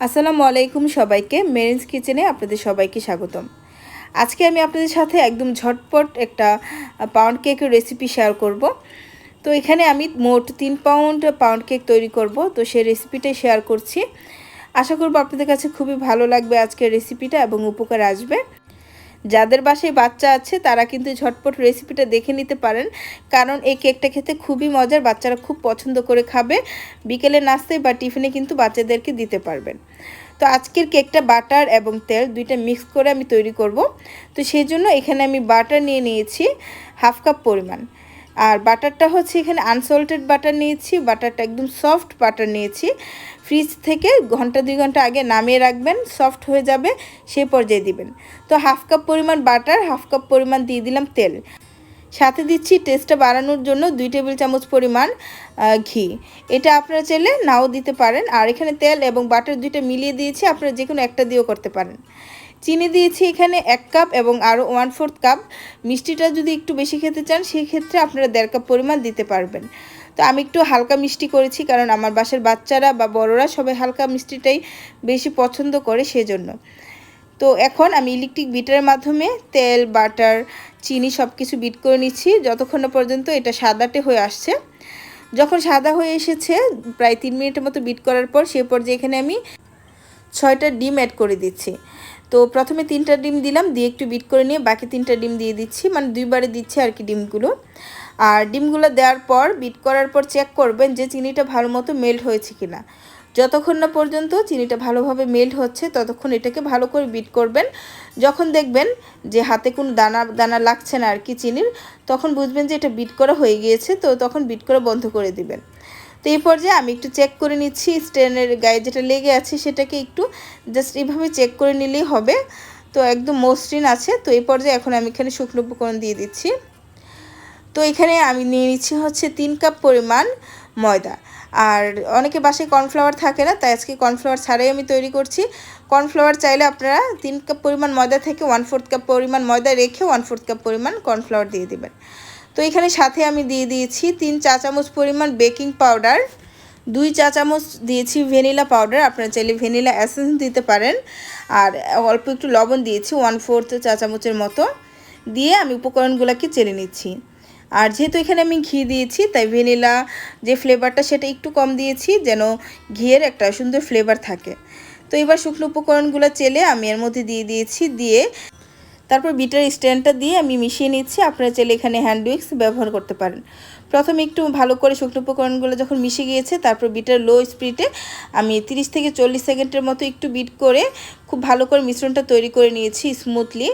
আসসালামু আলাইকুম সবাইকে, মেরিন্স কিচেনে আপনাদের সবাইকে স্বাগতম। আজকে আমি আপনাদের সাথে একদম ঝটপট একটা পাউন্ড কেকের রেসিপি শেয়ার করব। তো এখানে আমি মোট তিন পাউন্ড পাউন্ড কেক তৈরি করব। তো সেই রেসিপিটাই শেয়ার করছি। আশা করব আপনাদের কাছে খুবই ভালো লাগবে আজকের রেসিপিটা এবং উপকার আসবে। যাদের বাসায় বাচ্চা আছে, তারা কিন্তু ঝটপট রেসিপিটা দেখে নিতে পারেন। কারণ এই কেকটা খেতে খুবই মজার, বাচ্চারা খুব পছন্দ করে খাবে। বিকেলে নাস্তায় বা টিফিনে কিন্তু বাচ্চাদেরকে দিতে পারবেন। তো আজকের কেকটা বাটার এবং তেল দুইটা মিক্স করে আমি তৈরি করব। তো সেই জন্য এখানে আমি বাটার নিয়ে নিয়েছি, হাফ কাপ পরিমাণ। আর বাটারটা হচ্ছে এখানে আনসল্টেড বাটার নিয়েছি, বাটারটা একদম সফট বাটার নিয়েছি। ফ্রিজ থেকে ঘণ্টা দুই ঘণ্টা আগে নামিয়ে রাখবেন সফট হয়ে যাবে সেই পর্যায়ে দিবেন। তো হাফ কাপ পরিমাণ বাটার হাফ কাপ পরিমাণ দিয়ে দিলাম তেল। সাথে দিচ্ছি টেস্টটা বাড়ানোর জন্য দুই টেবিল চামচ পরিমাণ ঘি। এটা আপনারা চাইলে নাও দিতে পারেন। আর এখানে তেল এবং বাটার দুইটা মিলিয়ে দিয়েছি, আপনারা যে কোনো একটা দিয়েও করতে পারেন। চিনি দিয়েছি এখানে এক কাপ এবং আরও ওয়ান ফোর্থ কাপ মিষ্টিটা যদি একটু বেশি খেতে চান সেই ক্ষেত্রে আপনারা দেড় কাপ পরিমাণ দিতে পারবেন। তো আমি একটু হালকা মিষ্টি করেছি, কারণ আমার বাসার বাচ্চারা বা বড়রা সবাই হালকা মিষ্টিটাই বেশি পছন্দ করে সেজন্য। তো এখন আমি ইলেকট্রিক বিটারের মাধ্যমে তেল, বাটার, চিনি সব কিছু বিট করে নিচ্ছি। যতক্ষণ না পর্যন্ত এটা সাদাটে হয়ে আসছে। যখন সাদা হয়ে এসেছে, প্রায় তিন মিনিটের মতো বিট করার পর সে পর্যায়ে এখানে আমি ছয়টা ডিম অ্যাড করে দিচ্ছি। তো প্রথমে তিনটা ডিম দিলাম, দিয়ে একটু বিট করে নিয়ে বাকি তিনটা ডিম দিয়ে দিচ্ছি। মানে দুইবারে দিচ্ছি আর কি ডিমগুলো। আর ডিমগুলো দেওয়ার পর বিট করার পর চেক করবেন যে চিনিটা ভালো মতো মেল্ট হয়েছে কিনা। যতক্ষণ না পর্যন্ত চিনিটা ভালোভাবে মেল্ট হচ্ছে, ততক্ষণ এটাকে ভালো করে বিট করবেন। যখন দেখবেন যে হাতে কোনো দানা দানা লাগছে না আর কি চিনির, তখন বুঝবেন যে এটা বিট করা হয়ে গিয়েছে, তো তখন বিট করা বন্ধ করে দিবেন। তো এই পর্যায়ে আমি একটু চেক করে নিচ্ছি স্ট্যান্ডের গায়ে যেটা লেগে আছে সেটাকে একটু জাস্ট এইভাবে চেক করে নিলেই হবে। তো একদম মসৃণ আছে, তো এই পর্যায়ে এখন আমি এখানে শুকনো উপকরণ দিয়ে দিচ্ছি। তো এখানে আমি নিয়ে নিচ্ছি হচ্ছে তিন কাপ পরিমাণ ময়দা। আর অনেকে বাসায় কর্নফ্লাওয়ার থাকে না, তাই আজকে কর্নফ্লাওয়ার ছাড়াই আমি তৈরি করছি। কর্নফ্লাওয়ার চাইলে আপনারা তিন কাপ পরিমাণ ময়দা থেকে ওয়ান ফোর্থ কাপ পরিমাণ ময়দা রেখে ওয়ান ফোর্থ কাপ পরিমাণ কর্নফ্লাওয়ার দিয়ে দেবেন। তো এখানে সাথে আমি দিয়ে দিয়েছি তিন চা চামচ পরিমাণ বেকিং পাউডার, দুই চা চামচ দিয়েছি ভ্যানিলা পাউডার, আপনারা চাইলে ভ্যানিলা অ্যাসেন্স দিতে পারেন, আর অল্প একটু লবণ দিয়েছি ওয়ান ফোর্থ চা চামচের মতো, দিয়ে আমি উপকরণগুলোকে চেলে নিচ্ছি। আর যেহেতু এখানে আমি ঘি দিয়েছি, তাই ভ্যানিলা যে ফ্লেভারটা সেটা একটু কম দিয়েছি, যেন ঘিয়ের একটা সুন্দর ফ্লেভার থাকে। তো এবার শুকনো উপকরণগুলো চেলে আমি এর মধ্যে দিয়ে দিয়েছি, দিয়ে তারপর বিটার স্ট্যান্ডটা দিয়ে আমি মিশিয়ে নিচ্ছি। আপনারা চাইলে এখানে হ্যান্ড উইক্স ব্যবহার করতে পারেন। প্রথমে একটু ভালো করে শুকনো উপকরণগুলো যখন মিশে গিয়েছে, তারপর বিটার লো স্পিডে আমি 30 থেকে চল্লিশ সেকেন্ডের মতো একটু বিট করে খুব ভালো করে মিশ্রণটা তৈরি করে নিয়েছি স্মুথলি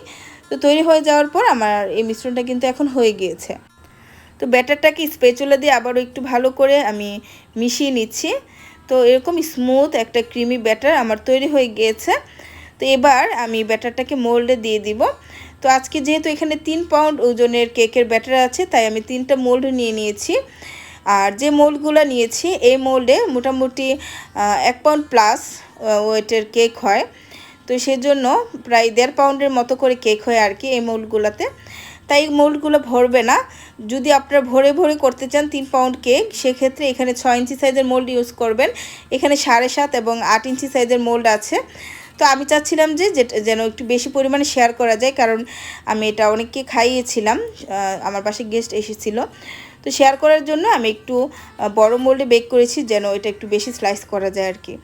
তো তৈরি হয়ে যাওয়ার পর আমার এই মিশ্রণটা কিন্তু এখন হয়ে গিয়েছে। তো ব্যাটারটাকে স্পেচুলা দিয়ে আবারও একটু ভালো করে আমি মিশিয়ে নিচ্ছি। তো এরকম স্মুথ একটা ক্রিমি ব্যাটার আমার তৈরি হয়ে গিয়েছে। তো এবার আমি ব্যাটারটাকে মোল্ডে দিয়ে দিব। তো আজকে যেহেতু এখানে তিন পাউন্ড ওজনের কেকের ব্যাটার আছে, তাই আমি তিনটা মোল্ড নিয়ে নিয়েছি। আর যে মোল্ডগুলো নিয়েছি, এই মোল্ডে মোটামুটি এক পাউন্ড প্লাস ওয়েটের কেক হয়। তো সেজন্য প্রায় দেড় পাউন্ডের মতো করে কেক হয় আর কি এই মোল্ডগুলোতে। তাই মোল্ডগুলো ভরবে না। যদি আপনারা ভরে ভরে করতে চান তিন পাউন্ড কেক, সেক্ষেত্রে এখানে ছয় ইঞ্চি সাইজের মোল্ড ইউজ করবেন। এখানে সাড়ে সাত এবং আট ইঞ্চি সাইজের মোল্ড আছে। তো আমি চাচ্ছিলাম যে যেন একটু বেশি পরিমাণে শেয়ার করা যায়, কারণ আমি এটা অনেককে খাইয়েছিলাম আমার পাশে গেস্ট এসেছিল। তো শেয়ার করার জন্য আমি একটু বড় মোল্ডে বেক করেছি, যেন এটা একটু বেশি স্লাইস করা যায় আর কি।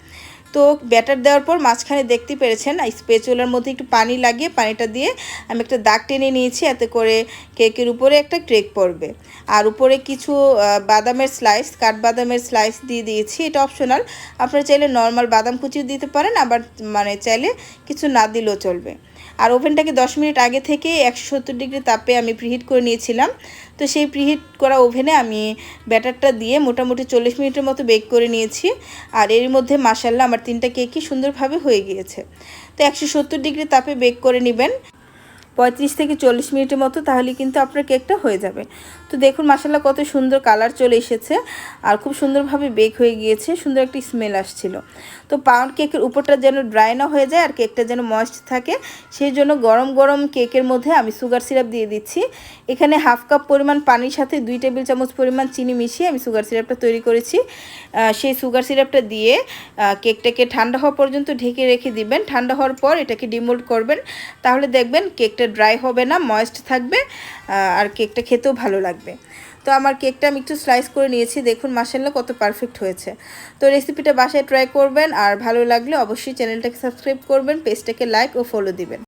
তো ব্যাটার দেওয়ার পর মাঝখানে দেখতে পেরেছেন স্পেচুলার মধ্যে একটু পানি লাগিয়ে পানিটা দিয়ে আমি একটা দাগ টেনে নিয়েছি, এতে করে কেকের উপরে একটা ক্রেক পড়বে। আর উপরে কিছু বাদামের স্লাইস কাঠবাদামের স্লাইস দিয়ে দিয়েছি, এটা অপশনাল আপনারা চাইলে নর্মাল বাদাম কুচিও দিতে পারেন, আবার মানে চাইলে কিছু না দিলেও চলবে। আর ওভেনটাকে দশ মিনিট আগে থেকে একশো সত্তর ডিগ্রি তাপে আমি প্রিহিট করে নিয়েছিলাম। তো সেই প্রিহিট করা ওভেনে আমি ব্যাটারটা দিয়ে মোটামুটি চল্লিশ মিনিটের মতো বেক করে নিয়েছি। আর এর মধ্যে মাসাল্লাহ আমার তিনটা কেকই সুন্দরভাবে হয়ে গিয়েছে। তো একশো সত্তর ডিগ্রি তাপে বেক করে নেবেন। পঁয়ত্রিশ থেকে চল্লিশ মিনিটের মতো তাহলে কিন্তু আপনার কেকটা হয়ে যাবে। তো দেখুন মাসাল্লাহ কত সুন্দর কালার চলে এসেছে আর খুব সুন্দরভাবে বেক হয়ে গিয়েছে, সুন্দর একটি স্মেল আসছিল। তো পাউন্ড কেকের উপরটা যেন ড্রাই না হয়ে যায় আর কেকটা যেন ময়েস্ট থাকে, সেই জন্য গরম গরম কেকের মধ্যে আমি সুগার সিরাপ দিয়ে দিচ্ছি। এখানে হাফ কাপ পরিমাণ পানির সাথে দুই টেবিল চামচ পরিমাণ চিনি মিশিয়ে আমি সুগার সিরাপটা তৈরি করেছি। সেই সুগার সিরাপটা দিয়ে কেকটাকে ঠান্ডা হওয়া পর্যন্ত ঢেকে রেখে দিবেন। ঠান্ডা হওয়ার পর এটাকে ডিমোল্ড করবেন। তাহলে দেখবেন কেকটা ড্রাই হবে না ময়েস্ট থাকবে আর কেকটা খেতেও ভালো লাগবে। তো আমার কেকটা আমি একটু স্লাইস করে নিয়েছি। দেখুন মাসাল্লাহ কত পারফেক্ট হয়েছে। তো রেসিপিটা বাসায় ট্রাই করবেন আর ভালো লাগলে অবশ্যই চ্যানেলটাকে সাবস্ক্রাইব করবেন পেজটাকে লাইক ও ফলো দিবেন।